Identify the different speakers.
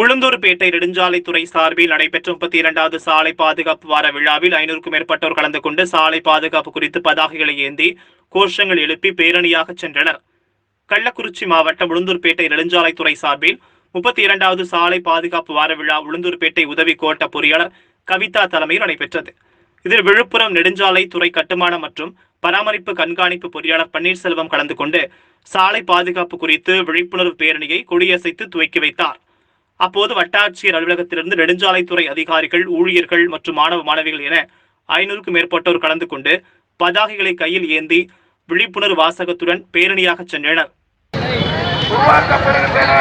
Speaker 1: உளுந்தூர்பேட்டை நெடுஞ்சாலைத்துறை சார்பில் நடைபெற்ற முப்பத்தி இரண்டாவது சாலை பாதுகாப்பு வார விழாவில் ஐநூறுக்கும் மேற்பட்டோர் கலந்து கொண்டு சாலை பாதுகாப்பு குறித்து பதாகைகளை ஏந்தி கோஷங்கள் எழுப்பி பேரணியாக சென்றனர். கள்ளக்குறிச்சி மாவட்டம் உளுந்தூர்பேட்டை நெடுஞ்சாலைத்துறை சார்பில் முப்பத்தி இரண்டாவது சாலை பாதுகாப்பு வார விழா உளுந்தூர்பேட்டை உதவி கோட்ட பொறியாளர் கவிதா தலைமையில் நடைபெற்றது. இதில் விழுப்புரம் நெடுஞ்சாலை துறை கட்டுமானம் மற்றும் பராமரிப்பு கண்காணிப்பு பொறியாளர் பன்னீர்செல்வம் கலந்து கொண்டு சாலை பாதுகாப்பு குறித்து விழிப்புணர்வு பேரணியை கொடியசைத்து துவக்கி வைத்தார். அப்போது வட்டாட்சியர் அலுவலகத்திலிருந்து நெடுஞ்சாலைத்துறை அதிகாரிகள் ஊழியர்கள் மற்றும் மாணவ மாணவிகள் என ஐநூறுக்கும் மேற்பட்டோர் கலந்து கொண்டு பதாகைகளை கையில் ஏந்தி விழிப்புணர்வு வாசகத்துடன் பேரணியாக சென்றனர்.
Speaker 2: உருவாக்கப்படுகின்றன